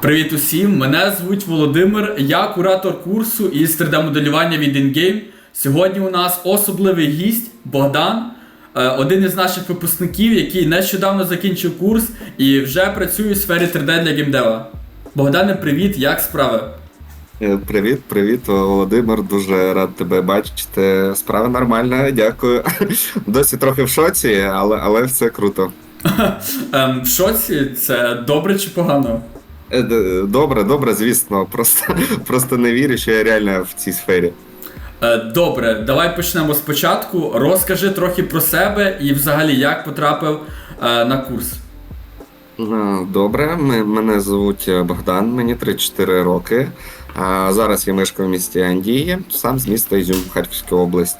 Привіт усім! Мене звуть Володимир, я куратор курсу із 3D-моделювання від InGame. Сьогодні у нас особливий гість Богдан, е, один із наших випускників, який нещодавно закінчив курс і вже працює у сфері 3D для геймдева. Богдане, привіт, як справи? Е, Привіт, привіт, Володимир. Дуже рад тебе бачити. Справа нормальна, дякую. Досі трохи в шоці, але, але все круто. Ем, в шоці це добре чи погано? Е, Добре, добре, звісно. Просто, просто не вірю, що я реально в цій сфері. Е, добре, давай почнемо спочатку. Розкажи трохи про себе і взагалі як потрапив е, на курс. Добре, мене звуть Богдан, мені 3-4 роки. Зараз я мешкаю в місті Андії, сам з міста Ізюм, Харківська область.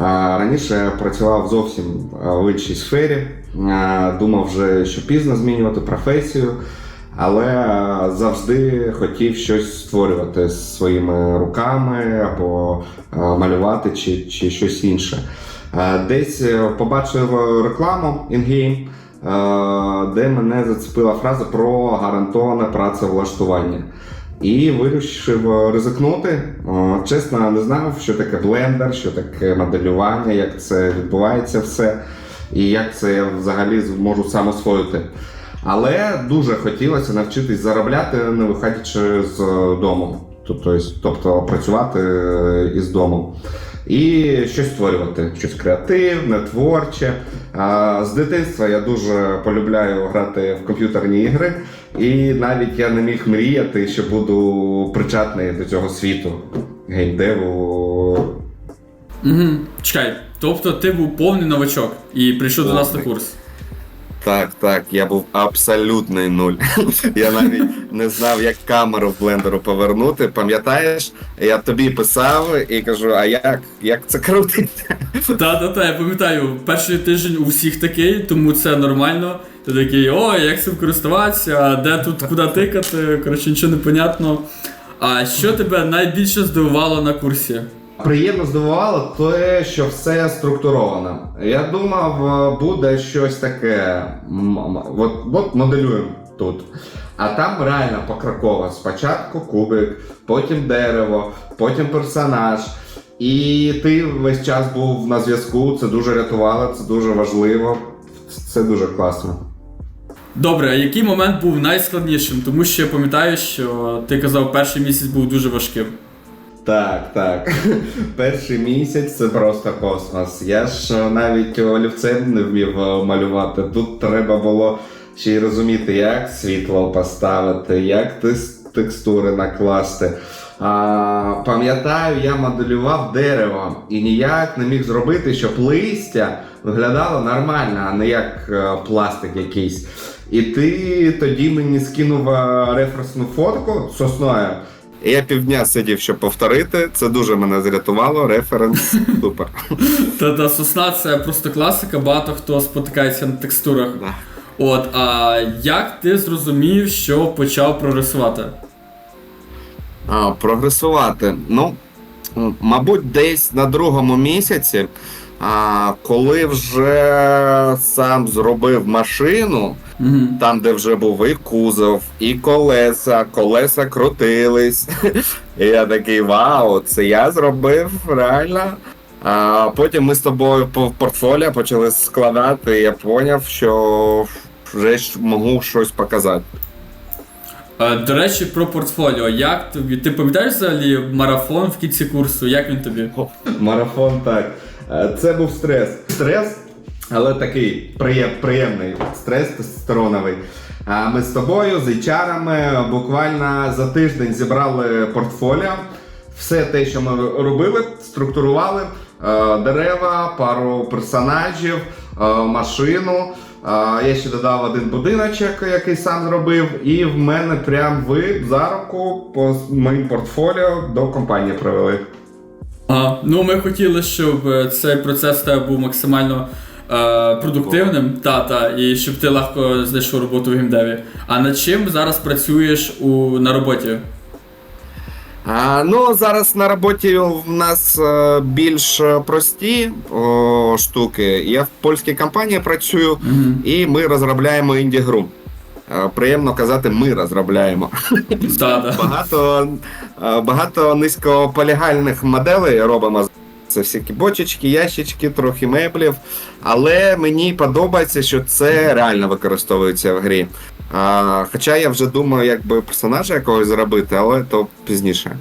Раніше працював зовсім в іншій сфері. Думав вже, що пізно змінювати професію, але завжди хотів щось створювати своїми руками або малювати чи, чи щось інше. Десь е, побачив рекламу InGame, е, де мене зацепила фраза про гарантоване працевлаштування. І вирішив е, ризикнути. Чесно, не знав, що таке блендер, що таке моделювання, як це відбувається все, і як це я взагалі зможу сам освоїти. Але дуже хотілося навчитись заробляти, не виходячи з дому. Тобто, тобто працювати е, із дому. І щось створювати, щось креативне, творче. З дитинства я дуже полюбляю грати в комп'ютерні ігри, і навіть я не міг мріяти, що буду причетний до цього світу геймдеву. Угу. Чекай, тобто ти був повний новачок і прийшов до нас на курс. Так, так, я був абсолютний нуль. Я навіть не знав, як камеру в блендеру повернути. Пам'ятаєш, я тобі писав і кажу: а як, як це крутиться? Та-та-та, я пам'ятаю, перший тиждень у всіх такий, тому це нормально. Ти такий, ой, як цим користуватися, де тут куди тикати, коротше, нічого не понятно. А що тебе найбільше здивувало на курсі? Приємно здивувало те, що все структуровано. Я думав, е, буде щось таке. От, от моделюємо тут. А там реально покроково. Спочатку кубик, потім дерево, потім персонаж. І ти весь час був на зв'язку. Це дуже рятувало, це дуже важливо. Це дуже класно. Добре, а який момент був найскладнішим? Тому що я пам'ятаю, що ти казав, перший місяць був дуже важким. Так, так. Перший місяць це просто космос. Я ж навіть олівцем не вмів е, малювати. Тут треба було ще й розуміти, як світло поставити, як текстури накласти. А, пам'ятаю, я моделював дерево і ніяк не міг зробити, щоб листя виглядало нормально, а не як е, пластик якийсь. І ти тоді мені скинув е, референсну фотку сосною. Я півдня сидів, щоб повторити. Це дуже мене зрятувало. Референс супер. Та-та, сосна це просто класика, багато хто спотикається на текстурах. От, а як ти зрозумів, що почав прогресувати? А, прогресувати. Ну, мабуть, десь на другому місяці, а, коли вже сам зробив машину, Угу. там, де вже був і кузов, і колеса, колеса крутились. І я такий вау, це я зробив реально. А потім ми з тобою по портфоліо почали складати, і я зрозумів, що вже ж можу щось показати. Е, До речі, про портфоліо. Як тобі? Ти пам'ятаєш взагалі марафон в кінці курсу? Як він тобі? Марафон так. Е, Це був стрес. Стрес, але такий приєм, приємний стрес тестостероновий. А Ми з тобою, з HR-ами, буквально за тиждень зібрали портфоліо. Все те, що ми робили, структурували. Е, Дерева, пару персонажів, е, машину. Е, Я ще додав один будиночок, який сам зробив, і в мене прям ви за руку по моїм портфоліо до компанії провели. Ага. Ну, ми хотіли, щоб цей процес був максимально продуктивним, та, та, і щоб ти легко знайшов роботу в геймдеві. А над чим зараз працюєш у, на роботі? А, ну, зараз на роботі в нас е, більш е, прості о, штуки. Я в польській компанії працюю, Угу. і ми розробляємо інді-гру. е, приємно казати, ми розробляємо. Да. Багато, е, багато низькополягальних моделей робимо. Це всякі бочечки, ящички, трохи меблів. Але мені подобається, що це реально використовується в грі. А, хоча я вже думаю, якби персонажа якогось зробити, але то пізніше.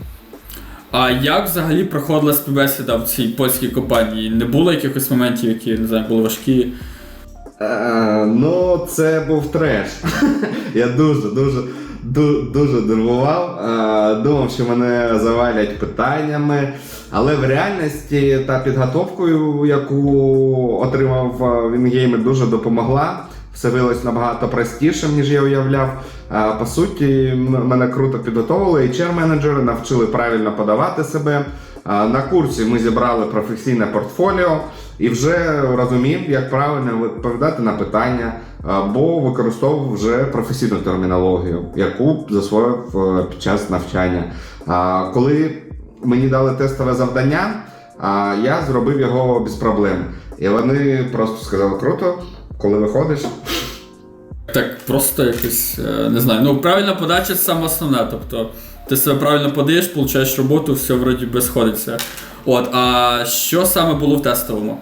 А як взагалі проходила співбесіда в цій польській компанії? Не було якихось моментів, які не знаю, були важкі? Е, ну, це був треш. Я дуже, дуже, ду- дуже нервував. Е, думав, що мене завалять питаннями. Але в реальності та підготовкою, яку отримав е, в інгеймі, дуже допомогла. Все виявилось набагато простішим, ніж я уявляв. Е, По суті, мене круто підготовили, HR-менеджери навчили правильно подавати себе. На курсі ми зібрали професійне портфоліо і вже розумів, як правильно відповідати на питання, або використовував вже професійну термінологію, яку засвоїв е, під час навчання. Коли мені дали тестове завдання, а, я зробив його без проблем. І вони просто сказали: круто, коли виходиш. Так, просто якось, е, не знаю. Ну, правильна подача це саме основне. Тобто, ти себе правильно подаєш, получаєш роботу, все вроді би сходиться. От, а що саме було в тестовому?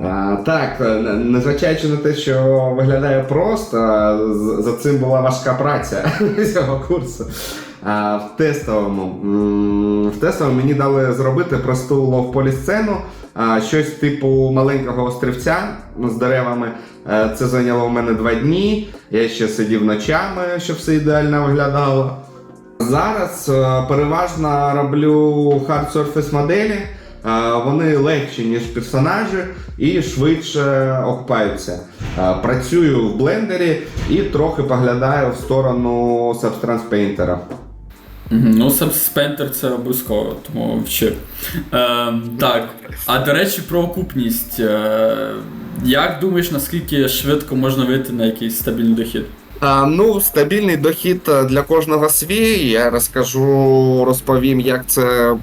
А, так, е, незважаючи на те, що виглядає просто, за цим була важка праця цього курсу. В тестовому. В тестовому мені дали зробити просту лов-полі-сцену, щось типу маленького острівця з деревами. Е, Це зайняло у мене два дні. Я ще сидів ночами, щоб все ідеально виглядало. Зараз е, переважно роблю hard surface моделі. Е, Вони легші, ніж персонажі, і швидше окупаються. Працюю в блендері і трохи поглядаю в сторону Substance Painter. Ну, Subspenter це обов'язково, тому вчи. Е, так. А до речі, про окупність. Е, як думаєш, наскільки швидко можна вийти на якийсь стабільний дохід? А, ну, стабільний дохід е, для кожного свій. Я розкажу, розповім, як це е,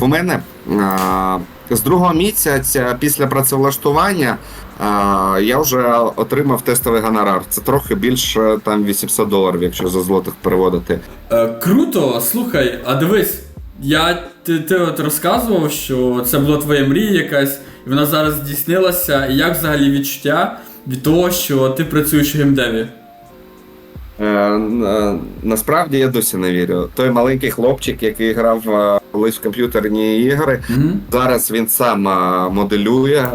в мене. З другого місяця після працевлаштування я вже отримав тестовий гонорар. Це трохи більше там 800 доларів, якщо за злотих переводити. Е, круто, слухай, а дивись, я ти, ти от розказував, що це була твоя мрія якась, і вона зараз здійснилася. І як взагалі відчуття від того, що ти працюєш в геймдеві? Е, е, насправді я досі не вірю. Той маленький хлопчик, який грав е, колись в комп'ютерні ігри, Угу. Зараз він сам моделює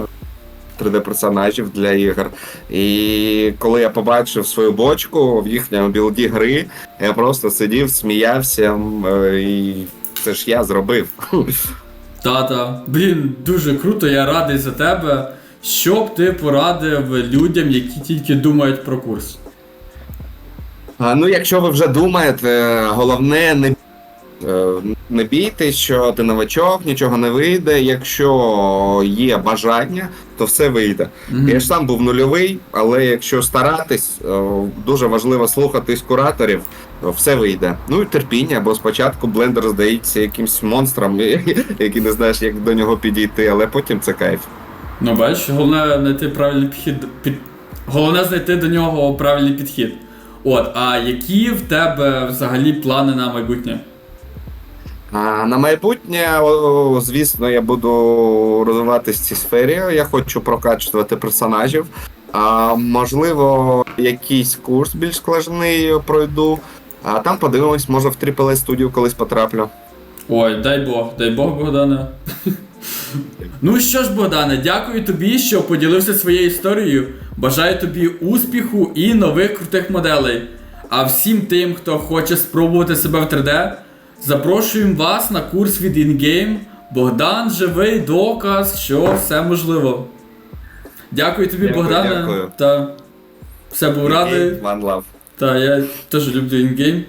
3D-персонажів для ігор. І коли я побачив свою бочку в їхньому білді гри, я просто сидів, сміявся, е, і це ж я зробив. Тата, блін, дуже круто, я радий за тебе. Що б ти порадив людям, які тільки думають про курс? А, ну, якщо ви вже думаєте, головне не. Не бійтесь, що ти новачок, нічого не вийде. Якщо є бажання, то все вийде. Мгм. Я ж сам був нульовий, але якщо старатись, е, дуже важливо слухатись кураторів, все вийде. Ну і терпіння, бо спочатку блендер здається якимсь монстром, який не знаєш, як до нього підійти, але потім це кайф. Ну, бачиш, головне знайти правильний підхід. Під... Головне знайти до нього правильний підхід. От, а які в тебе взагалі плани на майбутнє? А на майбутнє, звісно, я буду розвиватися в цій сфері. Я хочу прокачувати персонажів. А, можливо, якийсь курс більш складний пройду. А там подивимось, може в AAA студію колись потраплю. Ой, дай Бог, дай Бог, Богдане. ну що ж, Богдане, дякую тобі, що поділився своєю історією. Бажаю тобі успіху і нових крутих моделей. А всім тим, хто хоче спробувати себе в 3D, запрошуємо вас на курс від InGame. Богдан живий доказ, що все можливо. Дякую тобі, Дякую, Богдане. дякую. Та все був радий. One love. Та я теж люблю InGame.